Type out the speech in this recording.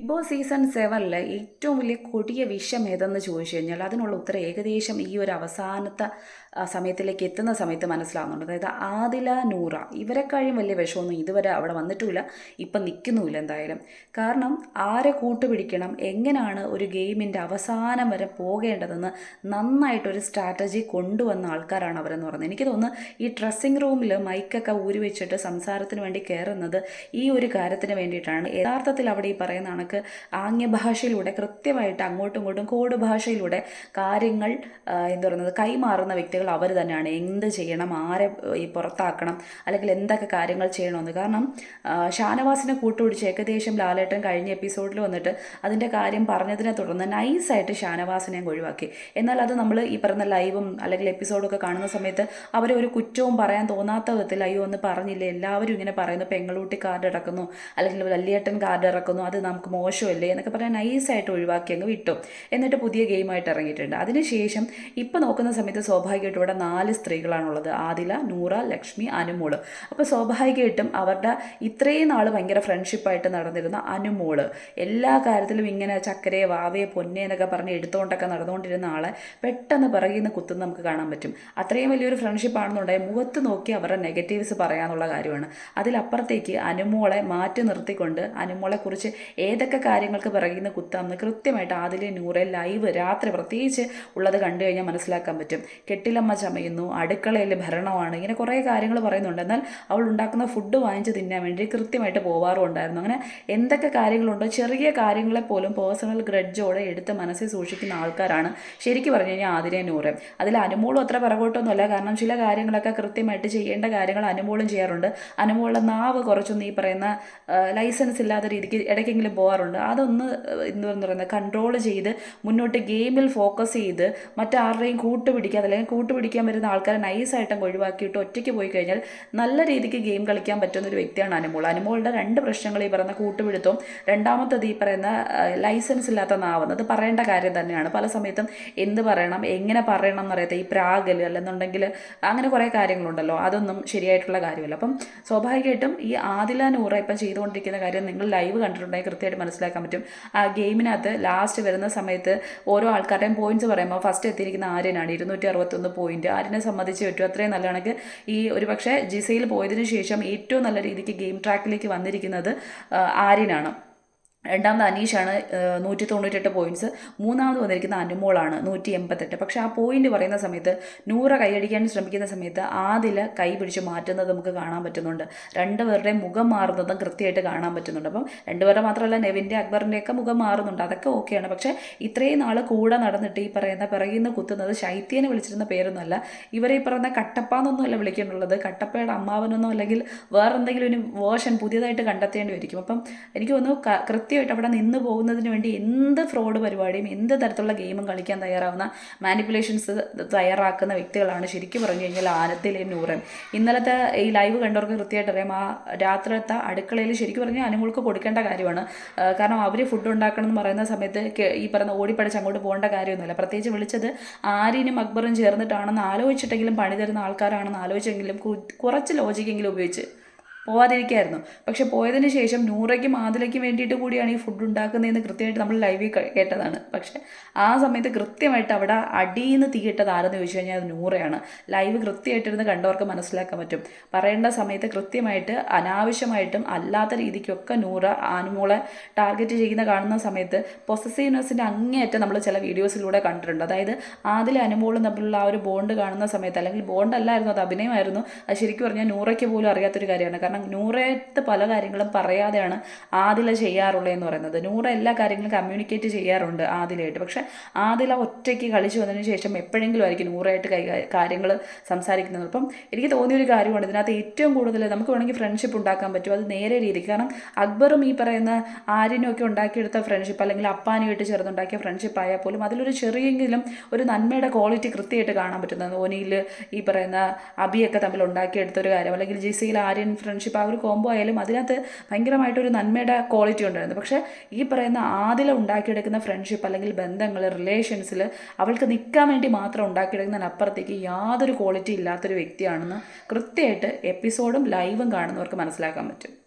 Big boss season സെവനിൽ ഏറ്റവും വലിയ കൊടിയ വിഷം ഏതെന്ന് ചോദിച്ചു കഴിഞ്ഞാൽ അതിനുള്ള ഉത്തരം ഏകദേശം ഈ ഒരു അവസാനത്തെ ആ, സമയത്തിലേക്ക് എത്തുന്ന സമയത്ത് മനസ്സിലാകുന്നുണ്ട് അതായത് ആദില നൂറ ഇവരെക്കാളും വലിയ വിഷമൊന്നും ഇതുവരെ അവിടെ വന്നിട്ടുമില്ല. ഇപ്പം നിൽക്കുന്നുമില്ല എന്തായാലും. കാരണം ആരെ കൂട്ടുപിടിക്കണം എങ്ങനെയാണ് ഒരു ഗെയിമിന്റെ അവസാനം വരെ പോകേണ്ടതെന്ന് നന്നായിട്ടൊരു സ്ട്രാറ്റജി കൊണ്ടുവന്ന ആൾക്കാരാണ് അവരെന്ന് പറയുന്നത്. എനിക്ക് തോന്നുന്നു ഈ ഡ്രസ്സിങ് റൂമിൽ മൈക്കൊക്കെ ഊരി വെച്ചിട്ട് സംസാരത്തിന് വേണ്ടി കയറുന്നത് ഈ ഒരു കാര്യത്തിന് വേണ്ടിയിട്ടാണ്. യഥാർത്ഥത്തിൽ അവിടെ ഈ പറയുന്ന കണക്ക് ആംഗ്യഭാഷയിലൂടെ കൃത്യമായിട്ട് അങ്ങോട്ടും ഇങ്ങോട്ടും കോഡ് ഭാഷയിലൂടെ കാര്യങ്ങൾ എന്ന് പറയുന്നത് കൈമാറുന്ന വ്യക്തികൾ അവർ തന്നെയാണ്. എന്ത് ചെയ്യണം? ആരെ ഈ പുറത്താക്കണം? അല്ലെങ്കിൽ എന്തൊക്കെ കാര്യങ്ങൾ ചെയ്യണമെന്ന്. കാരണം ഷാനവാസിനെ കൂട്ടുപിടിച്ച് ഏകദേശം ലാലേട്ടൻ കഴിഞ്ഞ എപ്പിസോഡിൽ വന്നിട്ട് അതിന്റെ കാര്യം പറഞ്ഞതിനെ തുടർന്ന് നൈസായിട്ട് ഷാനവാസിനെ ഒഴിവാക്കി. എന്നാൽ അത് നമ്മൾ ഈ പറഞ്ഞ ലൈവും അല്ലെങ്കിൽ എപ്പിസോഡൊക്കെ കാണുന്ന സമയത്ത് അവരെ ഒരു കുറ്റവും പറയാൻ തോന്നാത്ത വിധത്തിൽ അയ്യോ ഒന്ന് പറഞ്ഞില്ലേ? എല്ലാവരും ഇങ്ങനെ പറയുന്നു. പെങ്ങളൂട്ടി കാർഡ് ഇടക്കുന്നു. അല്ലെങ്കിൽ വല്യേട്ടൻ കാർഡ് ഇറക്കുന്നു അത് നമുക്ക് മോശമല്ലേ? എന്നൊക്കെ പറയാൻ നൈസായിട്ട് ഒഴിവാക്കി അങ്ങ് വിട്ടു. എന്നിട്ട് പുതിയ ഗെയിമായിട്ട് ഇറങ്ങിയിട്ടുണ്ട്. അതിനുശേഷം ഇപ്പോൾ നോക്കുന്ന സമയത്ത് സ്വാഭാവികമായിട്ടും ഇവിടെ നാല് സ്ത്രീകളാണുള്ളത്. ആദില നൂറ ലക്ഷ്മി അനുമോൾ. അപ്പോൾ സ്വാഭാവികമായിട്ടും അവരുടെ ഇത്രയും നാൾ ഭയങ്കര ഫ്രണ്ട്ഷിപ്പായിട്ട് നടന്നിരുന്ന അനുമോൾ എല്ലാ കാര്യത്തിലും ഇങ്ങനെ ചക്കരയെ വാവയെ പൊന്നെ എന്നൊക്കെ പറഞ്ഞ് എടുത്തുകൊണ്ടൊക്കെ നടന്നുകൊണ്ടിരുന്ന ആളെ പെട്ടെന്ന് പിറകിൽ നിന്ന് കുത്തുന്ന നമുക്ക് കാണാൻ പറ്റും. അത്രയും വലിയൊരു ഫ്രണ്ട്ഷിപ്പ് ആണെന്നുണ്ടെങ്കിൽ മുഖത്ത് നോക്കി അവരുടെ നെഗറ്റീവ്സ് പറയാനുള്ള കാര്യമാണ്. അതിലപ്പുറത്തേക്ക് അനുമോളെ മാറ്റി നിർത്തിക്കൊണ്ട് അനുമോളെക്കുറിച്ച് ഏതൊക്കെ കാര്യങ്ങൾക്ക് പിറകിൽ നിന്ന് കുത്താമെന്ന് കൃത്യമായിട്ട് ആദിലെ നൂറെ ലൈവ് രാത്രി പ്രത്യേകിച്ച് ഉള്ളത് കണ്ടു കഴിഞ്ഞാൽ മനസ്സിലാക്കാൻ പറ്റും. കെട്ടിലമ്മ ചമയുന്നു അടുക്കളയിൽ ഭരണമാണ് ഇങ്ങനെ കുറേ കാര്യങ്ങൾ പറയുന്നുണ്ട്. എന്നാൽ അവൾ ഉണ്ടാക്കുന്ന ഫുഡ് വാങ്ങിച്ച് തിന്നാൻ വേണ്ടി കൃത്യമായിട്ട് പോവാറുണ്ടായിരുന്നു അങ്ങനെ എന്തൊക്കെ കാര്യങ്ങളുണ്ടോ? ചെറിയ കാര്യങ്ങളെ പോലും പേഴ്സണൽ ഗ്രഡ്ജോടെ എടുത്ത് മനസ്സിൽ സൂക്ഷിക്കുന്ന ആൾക്കാരാണ് ശരിക്കും പറഞ്ഞു കഴിഞ്ഞാൽ ആതിരെ നൂറ്. അതിൽ അനുമോളും അത്ര പിറകോട്ടൊന്നുമല്ല. കാരണം ചില കാര്യങ്ങളൊക്കെ കൃത്യമായിട്ട് ചെയ്യേണ്ട കാര്യങ്ങൾ അനുമോളും ചെയ്യാറുണ്ട്. അനുമോളുടെ നാവ് കുറച്ചൊന്നും ഈ പറയുന്ന ലൈസൻസ് ഇല്ലാത്ത രീതിക്ക് ഇടയ്ക്കെങ്കിലും പോകാറുണ്ട് അതൊന്ന് എന്ന് പറയുന്നത് കൺട്രോൾ ചെയ്ത് മുന്നോട്ട് ഗെയിമിൽ ഫോക്കസ് ചെയ്ത് മറ്റാരുടെയും കൂട്ടുപിടിക്കാതെ അല്ലെങ്കിൽ കൂട്ടുപിടിക്കാൻ വരുന്ന ആൾക്കാരെ നൈസായിട്ടും ഒഴിവാക്കിയിട്ട് ഒറ്റയ്ക്ക് പോയി കഴിഞ്ഞാൽ നല്ല രീതിക്ക് ഗെയിം കളിക്കാൻ പറ്റുന്ന ഒരു വ്യക്തിയാണ് അനുമോൾ. അനുമോളുടെ രണ്ട് പ്രശ്നങ്ങൾ ഈ പറയുന്ന കൂട്ടുപിടുത്തവും രണ്ടാമത്തത് ഈ പറയുന്ന ലൈസൻസ് ഇല്ലാത്ത നാവുന്നത് അത് പറയേണ്ട കാര്യം തന്നെയാണ്. പല സമയത്തും എന്ത് പറയണം എങ്ങനെ പറയണം എന്നറിയാത്ത ഈ പ്രാഗൽ അല്ലെന്നുണ്ടെങ്കിൽ അങ്ങനെ കുറേ കാര്യങ്ങളുണ്ടല്ലോ. അതൊന്നും ശരിയായിട്ടുള്ള കാര്യമല്ല. അപ്പം സ്വാഭാവികമായിട്ടും ഈ ആദില നൂറ ഇപ്പം ചെയ്തുകൊണ്ടിരിക്കുന്ന കാര്യം നിങ്ങൾ ലൈവ് കണ്ടിട്ടുണ്ടെങ്കിൽ കൃത്യമായിട്ട് മനസ്സിലാക്കാൻ പറ്റും. ആ ഗെയിമിനകത്ത് ലാസ്റ്റ് വരുന്ന സമയത്ത് ഓരോ ആൾക്കാരുടെയും പോയിന്റ്സ് പറയുമ്പോൾ ഫസ്റ്റ് എത്തിയിരിക്കുന്ന ആര്യനാണ്. ഇരുന്നൂറ്റി അറുപത്തൊന്ന് പോയിന്റ്. ആരിനെ സംബന്ധിച്ച് പറ്റും? അത്രയും നല്ല കണക്ക്. ഈ ഒരു പക്ഷേ ജിസയിൽ പോയതിനു ശേഷം ഏറ്റവും നല്ല രീതിക്ക് ഗെയിം ട്രാക്കിലേക്ക് വന്നിരിക്കുന്നത് ആര്യനാണ്. രണ്ടാമത് അനീഷാണ് നൂറ്റി തൊണ്ണൂറ്റെട്ട് പോയിന്റ്സ് മൂന്നാമത് വന്നിരിക്കുന്ന അനുമോളാണ് നൂറ്റി എൺപത്തെട്ട് പക്ഷേ ആ പോയിന്റ് പറയുന്ന സമയത്ത് നൂറ കൈയടിക്കാൻ ശ്രമിക്കുന്ന സമയത്ത് ആദില കൈ പിടിച്ച് മാറ്റുന്നത് നമുക്ക് കാണാൻ പറ്റുന്നുണ്ട്. രണ്ടുപേരുടെ മുഖം മാറുന്നതും കൃത്യമായിട്ട് കാണാൻ പറ്റുന്നുണ്ട്. അപ്പം രണ്ടുപേരുടെ മാത്രമല്ല നെവിന്റെ അക്ബറിന്റെയൊക്കെ മുഖം മാറുന്നുണ്ട്. അതൊക്കെ ഓക്കെയാണ്. പക്ഷേ ഇത്രയും നാൾ കൂടെ നടന്നിട്ട് ഈ പറയുന്ന പിറകിൽ നിന്ന് കുത്തുന്നത് ശൈത്യനെ വിളിച്ചിരുന്ന പേരൊന്നുമല്ല. ഇവരെ ഈ പറയുന്ന കട്ടപ്പാന്നൊന്നുമല്ല വിളിക്കേണ്ടുള്ളത്. കട്ടപ്പയുടെ അമ്മാവനൊന്നും അല്ലെങ്കിൽ വേറെന്തെങ്കിലും ഒരു വേർഷൻ പുതിയതായിട്ട് കണ്ടെത്തേണ്ടി വരിക്കും. അപ്പം എനിക്ക് തോന്നുന്നു കൃത്യമായിട്ട് അവിടെ നിന്ന് പോകുന്നതിന് വേണ്ടി എന്ത് ഫ്രോഡ് പരിപാടിയും എന്ത് തരത്തിലുള്ള ഗെയിമും കളിക്കാൻ തയ്യാറാവുന്ന മാനിപ്പുലേഷൻസ് തയ്യാറാക്കുന്ന വ്യക്തികളാണ് ശരിക്കും പറഞ്ഞു കഴിഞ്ഞാൽ ആനത്തിലെ നൂറൻ ഇന്നലത്തെ ഈ ലൈവ് കണ്ടവർക്ക് കൃത്യമായിട്ട് അറിയാം. ആ രാത്രിത്തെ അടുക്കളയിൽ ശരിക്കും പറഞ്ഞാൽ അനുമോൾക്ക് കൊടുക്കേണ്ട കാര്യമാണ്. കാരണം അവർ ഫുഡ് ഉണ്ടാക്കണം എന്ന് പറയുന്ന സമയത്ത് ഈ പറഞ്ഞ ഓടിപ്പടിച്ച് അങ്ങോട്ട് പോകേണ്ട കാര്യമൊന്നുമില്ല. പ്രത്യേകിച്ച് വിളിച്ചത് ആരിനും അക്ബറും ചേർന്നിട്ടാണെന്ന് ആലോചിച്ചിട്ടെങ്കിലും പണി തരുന്ന ആൾക്കാരാണെന്ന് ആലോചിച്ചെങ്കിലും കുറച്ച് ലോജിക്കെങ്കിലും ഉപയോഗിച്ച് പോവാതിരിക്കായിരുന്നു. പക്ഷെ പോയതിന് ശേഷം നൂറയ്ക്കും ആദിലയ്ക്കും വേണ്ടിയിട്ട് കൂടിയാണ് ഈ ഫുഡ് ഉണ്ടാക്കുന്നതെന്ന് കൃത്യമായിട്ട് നമ്മൾ ലൈവിൽ കേട്ടതാണ്. പക്ഷെ ആ സമയത്ത് കൃത്യമായിട്ട് അവിടെ അടിയിൽ നിന്ന് തീയിട്ടത് ആരെന്ന് ചോദിച്ചു കഴിഞ്ഞാൽ അത് നൂറയാണ്. ലൈവ് കൃത്യമായിട്ടിരുന്ന് കണ്ടവർക്ക് മനസ്സിലാക്കാൻ പറ്റും. പറയേണ്ട സമയത്ത് കൃത്യമായിട്ട് അനാവശ്യമായിട്ടും അല്ലാത്ത രീതിക്കൊക്കെ നൂറ ആനുമോളെ ടാർഗറ്റ് ചെയ്യുന്ന കാണുന്ന സമയത്ത് പൊസസീവ്നെസ്സിന്റെ അങ്ങേയറ്റം നമ്മൾ ചില വീഡിയോസിലൂടെ കണ്ടിട്ടുണ്ട്. അതായത് ആദിൽ അനുമോളും തമ്മിലുള്ള ആ ഒരു ബോണ്ട് കാണുന്ന സമയത്ത് അല്ലെങ്കിൽ ബോണ്ട് അല്ലായിരുന്നു അത് അഭിനയമായിരുന്നു അത് ശരിക്കും പറഞ്ഞാൽ നൂറയ്ക്ക് പോലും അറിയാത്തൊരു കാര്യമാണ്. കാരണം നൂറയത്ത് പല കാര്യങ്ങളും പറയാതെയാണ് ആദില ചെയ്യാറുള്ളത് എന്ന് പറയുന്നത്. നൂറ എല്ലാ കാര്യങ്ങളും കമ്മ്യൂണിക്കേറ്റ് ചെയ്യാറുണ്ട് ആദിലയായിട്ട്. പക്ഷേ ആദില ഒറ്റയ്ക്ക് കളിച്ചു വന്നതിന് ശേഷം എപ്പോഴെങ്കിലും ആയിരിക്കും നൂറായിട്ട് കൈ കാര്യങ്ങൾ സംസാരിക്കുന്നത്. അപ്പം എനിക്ക് തോന്നിയൊരു കാര്യമാണ് ഇതിനകത്ത് ഏറ്റവും കൂടുതൽ നമുക്ക് വേണമെങ്കിൽ ഫ്രണ്ട്ഷിപ്പ് ഉണ്ടാക്കാൻ പറ്റും. അത് നേരെ രീതിക്ക്. കാരണം അക്ബറും ഈ പറയുന്ന ആര്യനും ഉണ്ടാക്കിയെടുത്ത ഫ്രണ്ട്ഷിപ്പ് അല്ലെങ്കിൽ അപ്പാനുമായിട്ട് ചേർന്നുണ്ടാക്കിയ ഫ്രണ്ട്ഷിപ്പ് ആയാൽ പോലും അതിലൊരു ചെറിയെങ്കിലും ഒരു നന്മയുടെ ക്വാളിറ്റി കൃത്യമായിട്ട് കാണാൻ പറ്റുന്നത്. ഓനിയിൽ ഈ പറയുന്ന അബിയൊക്കെ തമ്മിൽ ഉണ്ടാക്കിയെടുത്ത ഒരു കാര്യം. അല്ലെങ്കിൽ ജിസിയിൽ ആര്യൻ ഫ്രണ്ട്ഷിപ്പ് ആ ഒരു കോംബോ ആയാലും അതിനകത്ത് ഭയങ്കരമായിട്ടൊരു നന്മയുടെ ക്വാളിറ്റി ഉണ്ടായിരുന്നു. പക്ഷേ ഈ പറയുന്ന ആദ്യം ഉണ്ടാക്കിയെടുക്കുന്ന ഫ്രണ്ട്ഷിപ്പ് അല്ലെങ്കിൽ ബന്ധങ്ങൾ റിലേഷൻസിൽ അവൾക്ക് നിൽക്കാൻ വേണ്ടി മാത്രം ഉണ്ടാക്കിയെടുക്കുന്നതിനപ്പുറത്തേക്ക് യാതൊരു ക്വാളിറ്റി ഇല്ലാത്തൊരു വ്യക്തിയാണെന്ന് കൃത്യമായിട്ട് എപ്പിസോഡും ലൈവും കാണുന്നവർക്ക് മനസ്സിലാക്കാൻ പറ്റും.